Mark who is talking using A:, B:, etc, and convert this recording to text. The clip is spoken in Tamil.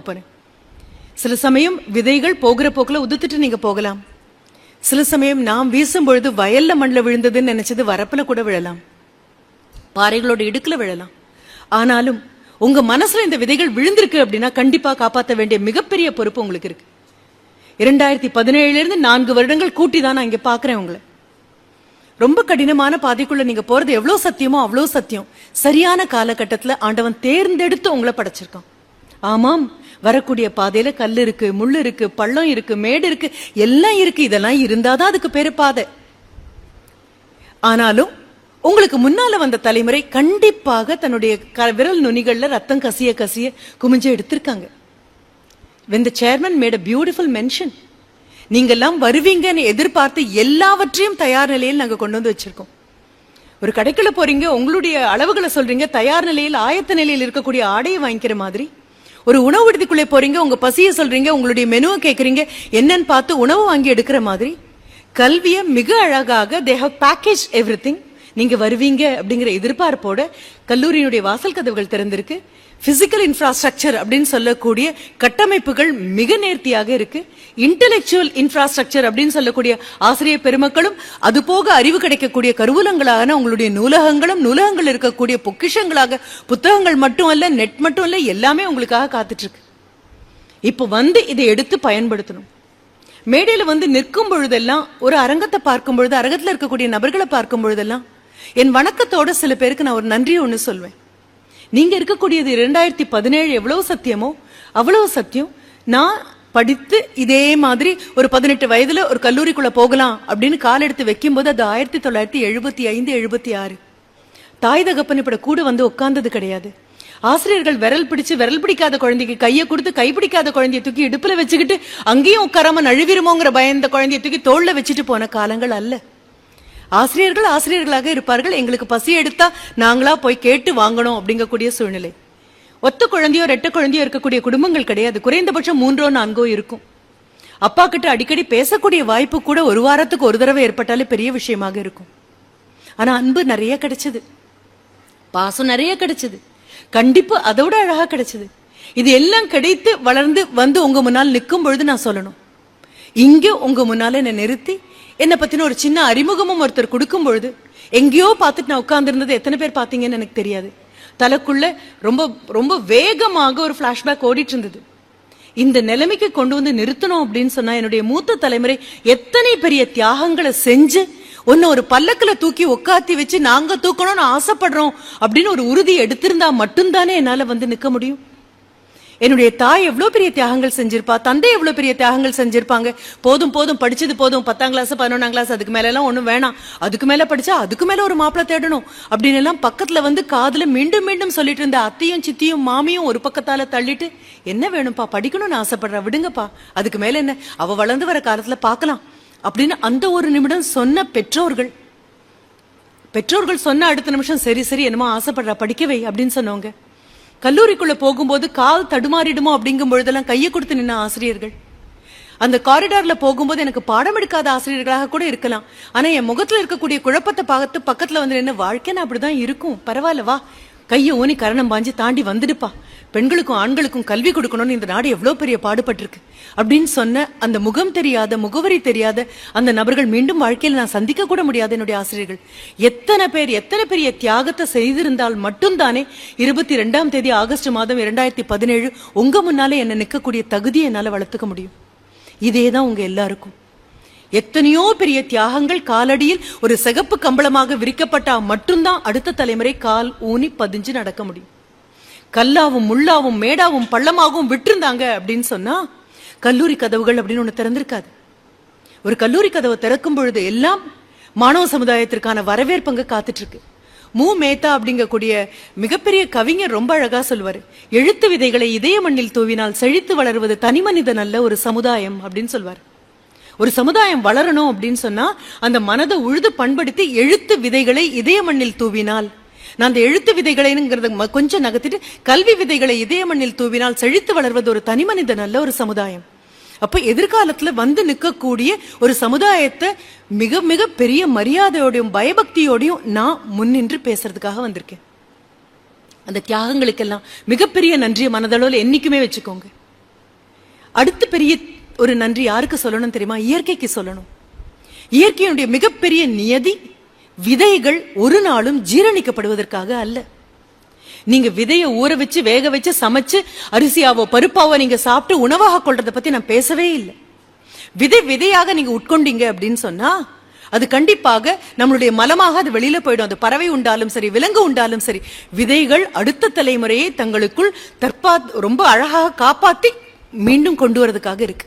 A: பார்க்க சில சமயம் விதைகள் போகிற போக்குல உதுத்துட்டு நீங்க போகலாம். சில சமயம் நாம் வீசும் பொழுது வயல்ல மண்ணில் விழுந்ததுன்னு நினைச்சது வரப்புல கூட விழலாம். பாறைகளோட இடுக்குல விழலாம். ஆனாலும் உங்க மனசுல இந்த விதைகள் விழுந்திருக்கு அப்படின்னா கண்டிப்பா காப்பாற்ற வேண்டிய மிகப்பெரிய பொறுப்பு உங்களுக்கு இருக்கு. இரண்டாயிரத்தி பதினேழுல இருந்து நான்கு வருடங்கள் கூட்டி தான் நான் இங்க பாக்குறேன் உங்களை. ரொம்ப கடினமான பாதைக்குள்ள நீங்க போறது எவ்வளவு சத்தியமோ அவ்வளவு சத்தியம். சரியான காலகட்டத்துல ஆண்டவன் தேர்ந்தெடுத்து உங்களை படைச்சிருக்கான். ஆமாம் வரக்கூடிய பாதையில கல் இருக்கு முள் இருக்கு பள்ளம் இருக்கு மேடு இருக்கு எல்லாம் இருக்கு. இதெல்லாம் இருந்தாதான் அதுக்கு பேரு பாதை. ஆனாலும் உங்களுக்கு முன்னால வந்த தலைமுறை கண்டிப்பாக தன்னுடைய க- விரல் நுனிகள்ல ரத்தம் கசிய கசிய குமிஞ்சு எடுத்திருக்காங்க. வெந்த the chairman made a beautiful நீங்கெல்லாம் வருவீங்கன்னு எதிர்பார்த்து எல்லாவற்றையும் தயார் நிலையில் நாங்க கொண்டு வந்து வச்சிருக்கோம். ஒரு கடைக்குள்ள போறீங்க உங்களுடைய அளவுகளை சொல்றீங்க தயார் நிலையில் ஆயத்த நிலையில் இருக்கக்கூடிய ஆடையை வாங்கிக்கிற மாதிரி ஒரு உணவு விடுதிக்குள்ளே போறீங்க உங்க பசியை சொல்றீங்க உங்களுடைய மெனுவை கேட்குறீங்க என்னன்னு பார்த்து உணவு வாங்கி எடுக்கிற மாதிரி கல்வியை மிக அழகாக they have package every thing நீங்க வருவீங்க அப்படிங்கிற எதிர்பார்ப்போட கல்லூரியினுடைய வாசல் கதவுகள் திறந்திருக்கு. பிசிக்கல் இன்ஃப்ராஸ்ட்ரக்சர் அப்படின்னு சொல்லக்கூடிய கட்டமைப்புகள் மிக நேர்த்தியாக இருக்கு. இன்டெலெக்சுவல் இன்ஃப்ராஸ்ட்ரக்சர் அப்படின்னு சொல்லக்கூடிய ஆசிரியர் பெருமக்களும் அது போக அறிவு கிடைக்கக்கூடிய கருவூலங்களான உங்களுடைய நூலகங்களும் நூலகங்கள் இருக்கக்கூடிய பொக்கிஷங்களாக புத்தகங்கள் மட்டும் அல்ல நெட் மட்டும் இல்ல எல்லாமே உங்களுக்காக காத்துட்டு இருக்கு இப்போ வந்து இதை எடுத்து பயன்படுத்தணும். மேடையில் வந்து நிற்கும் பொழுதெல்லாம் ஒரு அரங்கத்தை பார்க்கும் பொழுது அரங்கத்தில் இருக்கக்கூடிய நபர்களை பார்க்கும் பொழுதெல்லாம் என் வணக்கத்தோட சில பேருக்கு நான் ஒரு நன்றி ஒண்ணு சொல்வேன். நீங்க இருக்கக்கூடியது இரண்டாயிரத்தி பதினேழு எவ்வளவு சத்தியமோ அவ்வளவு சத்தியம். நான் படித்து இதே மாதிரி ஒரு பதினெட்டு வயதுல ஒரு கல்லூரிக்குள்ள போகலாம் அப்படின்னு கால் எடுத்து வைக்கும்போது அது ஆயிரத்தி தொள்ளாயிரத்தி எழுபத்தி ஐந்து எழுபத்தி ஆறு. தாய் தகப்பன் இப்படி கூட வந்து உட்கார்ந்தது கிடையாது. ஆசிரியர்கள் விரல் பிடிச்சு விரல் பிடிக்காத குழந்தைக்கு கையை கொடுத்து கை பிடிக்காத குழந்தைய தூக்கி இடுப்புல வச்சுக்கிட்டு அங்கேயும் உட்காராம நழுவிருமோங்கிற பயந்த குழந்தைய தூக்கி தோல்ல வச்சுட்டு போன காலங்கள் அல்ல. ஆசிரியர்கள் ஆசிரியர்களாக இருப்பார்கள். எங்களுக்கு பசி எடுத்தா நாங்களா போய் கேட்டு வாங்கணும் அப்படிங்கக்கூடிய சூழ்நிலை. ஒத்த குழந்தையோ ரெட்ட குழந்தையோ இருக்கக்கூடிய குடும்பங்கள் கிடையாது. குறைந்தபட்சம் மூன்றோ நான்கோ இருக்கும். அப்பா கிட்ட அடிக்கடி பேசக்கூடிய வாய்ப்பு கூட ஒரு வாரத்துக்கு ஒரு தடவை ஏற்பட்டாலே பெரிய விஷயமாக இருக்கும். ஆனா அன்பு நிறைய கிடைச்சது. பாசம் நிறைய கிடைச்சது. கண்டிப்பு அதோட அழகா கிடைச்சது. இது எல்லாம் கிடைத்து வளர்ந்து வந்து உங்க முன்னால் நிற்கும் பொழுது நான் சொல்லணும். இங்க உங்க முன்னால என்னை நிறுத்தி என்னை பத்தின ஒரு சின்ன அறிமுகமும் ஒருத்தர் கொடுக்கும் பொழுது எங்கேயோ பார்த்துட்டு நான் உட்கார்ந்திருந்தது எத்தனை பேர் பார்த்தீங்கன்னு எனக்கு தெரியாது. தலைக்குள்ள ரொம்ப ரொம்ப வேகமாக ஒரு ஃபிளாஷ்பேக் ஓடிட்டு இருந்தது இந்த நிலைமைக்கு கொண்டு வந்து நிறுத்தணும் அப்படின்னு சொன்னா என்னுடைய மூத்த தலைமுறை எத்தனை பெரிய தியாகங்களை செஞ்சு ஒன்னு ஒரு பல்லக்குல தூக்கி உட்காத்தி வச்சு நாங்க தூக்கணும்னு ஆசைப்படுறோம் அப்படின்னு ஒரு உறுதி எடுத்திருந்தா மட்டும்தானே என்னால வந்து நிக்க முடியும்? என்னுடைய தாய் எவ்வளவு பெரிய தியாகங்கள் செஞ்சிருப்பா தந்தை எவ்வளவு பெரிய தியாகங்கள் செஞ்சிருப்பாங்க. போதும் போதும் படிச்சது போதும் பத்தாம் கிளாஸ் பதினொன்னாம் கிளாஸ் அதுக்கு மேல எல்லாம் ஒண்ணும் வேணாம். அதுக்கு மேல படிச்சா அதுக்கு மேல ஒரு மாப்பிளை தேடணும். அப்படின்னு எல்லாம் பக்கத்துல வந்து காதுல மீண்டும் மீண்டும் சொல்லிட்டு இருந்த அத்தையும் சித்தியும் மாமியும் ஒரு பக்கத்தால தள்ளிட்டு என்ன வேணும்ப்பா படிக்கணும்னு ஆசைப்படுறா விடுங்கப்பா. அதுக்கு மேல என்ன? அவ வளர்ந்து வர காலத்துல பார்க்கலாம். அப்படின்னு அந்த ஒரு நிமிடம் சொன்ன பெற்றோர்கள் பெற்றோர்கள் சொன்ன அடுத்த நிமிஷம் சரி சரி என்னமோ ஆசைப்படுறா படிக்கவை அப்படின்னு சொன்னவங்க. கல்லூரிக்குள்ள போகும்போது கால் தடுமாறிடுமோ அப்படிங்கும் பொழுதெல்லாம் கையை கொடுத்து நின்ன ஆசிரியர்கள். அந்த காரிடார்ல போகும்போது எனக்கு பாடம் எடுக்காத ஆசிரியர்களாக கூட இருக்கலாம். ஆனா என் முகத்துல இருக்கக்கூடிய குழப்பத்தை பார்த்து பக்கத்துல வந்து என்ன வாழ்க்கைன்னு அப்படிதான் இருக்கும். பரவாயில்ல வா. கையை ஊனி கரணம் பாஞ்சு தாண்டி வந்துடுப்பா. பெண்களுக்கும் ஆண்களுக்கும் கல்வி கொடுக்கணும்னு இந்த நாடு எவ்வளவு பெரிய பாடுபட்டிருக்கு. அப்படின்னு சொன்ன அந்த முகம் தெரியாத முகவரி தெரியாத அந்த நபர்கள் மீண்டும் வாழ்க்கையில் நான் சந்திக்க கூட முடியாத என்னுடைய ஆசிரியர்கள். எத்தனை பேர் எத்தனை பெரிய தியாகத்தை செய்திருந்தால் மட்டும்தானே இருபத்தி ரெண்டாம் தேதி ஆகஸ்ட் மாதம் இரண்டாயிரத்தி பதினேழு உங்க முன்னாலே என்னை நிற்கக்கூடிய தகுதியை என்னால் வளர்த்துக்க முடியும். இதே தான் உங்க எல்லாருக்கும். எத்தனையோ பெரிய தியாகங்கள் காலடியில் ஒரு சிகப்பு கம்பளமாக விரிக்கப்பட்டா மட்டும்தான் அடுத்த தலைமுறை கால் ஊனி பதிஞ்சு நடக்க முடியும். கல்லாவும் முள்ளாவும் மேடாவும் பள்ளமாகவும் விட்டிருந்தாங்க அப்படின்னு சொன்னா கல்லூரி கதவுகள் அப்படின்னு ஒண்ணு திறந்திருக்காது. ஒரு கல்லூரி கதவை திறக்கும் பொழுது எல்லாம் மாணவ சமுதாயத்திற்கான வரவேற்பங்க காத்துட்டு இருக்கு மு. மேத்தா அப்படிங்கக்கூடிய மிகப்பெரிய கவிஞர் ரொம்ப அழகா சொல்வாரு. எழுத்து விதைகளை இதய மண்ணில் தூவினால் செழித்து வளருவது தனி மனிதன் அல்ல ஒரு சமுதாயம் அப்படின்னு சொல்வார். ஒரு சமுதாயம் வளரணும் அப்படின்னு சொன்னா அந்த மனதை உழுது பண்படுத்தி எழுத்து விதைகளை இதய மண்ணில் தூவினால். நான் அந்த எழுத்து விதைகளைங்கிறத ம- கொஞ்சம் நகர்த்திட்டு கல்வி விதைகளை இதய மண்ணில் தூவினால் செழித்து வளர்வது ஒரு தனி மனிதன் அல்ல ஒரு சமுதாயம். அப்ப எதிர்காலத்துல வந்து நிற்கக்கூடிய ஒரு சமுதாயத்தை மிக மிக பெரிய மரியாதையோடையும் பயபக்தியோடையும் நான் முன்னின்று பேசுறதுக்காக வந்திருக்கேன். அந்த தியாகங்களுக்கெல்லாம் மிகப்பெரிய நன்றியை மனதளவில் என்னைக்குமே வச்சுக்கோங்க. அடுத்த பெரிய ஒரு நன்றி யாருக்கு சொல்லணும் தெரியுமா? இயற்கைக்கு சொல்லணும். இயற்கையினுடைய மிகப்பெரிய நியதி விதைகள் ஒரு நாளும் ஜீரணிக்கப்படுவதற்காக அல்ல. நீங்க விதைய ஊற வச்சு வேக வச்சு சமைச்சு அரிசியாவோ பருப்பாவோ நீங்க சாப்பிட்டு உணவாக கொள்றதை பத்தி நான் பேசவே இல்லை. விதை விதையாக நீங்க உட்கொண்டீங்க அப்படின்னு சொன்னா அது கண்டிப்பாக நம்மளுடைய மலமாக அது வெளியில போயிடும். அது பறவை உண்டாலும் சரி விலங்கு உண்டாலும் சரி விதைகள் அடுத்த தலைமுறையை தங்களுக்குள் தற்பா ரொம்ப அழகாக காப்பாத்தி மீண்டும் கொண்டு வரதுக்காக இருக்கு.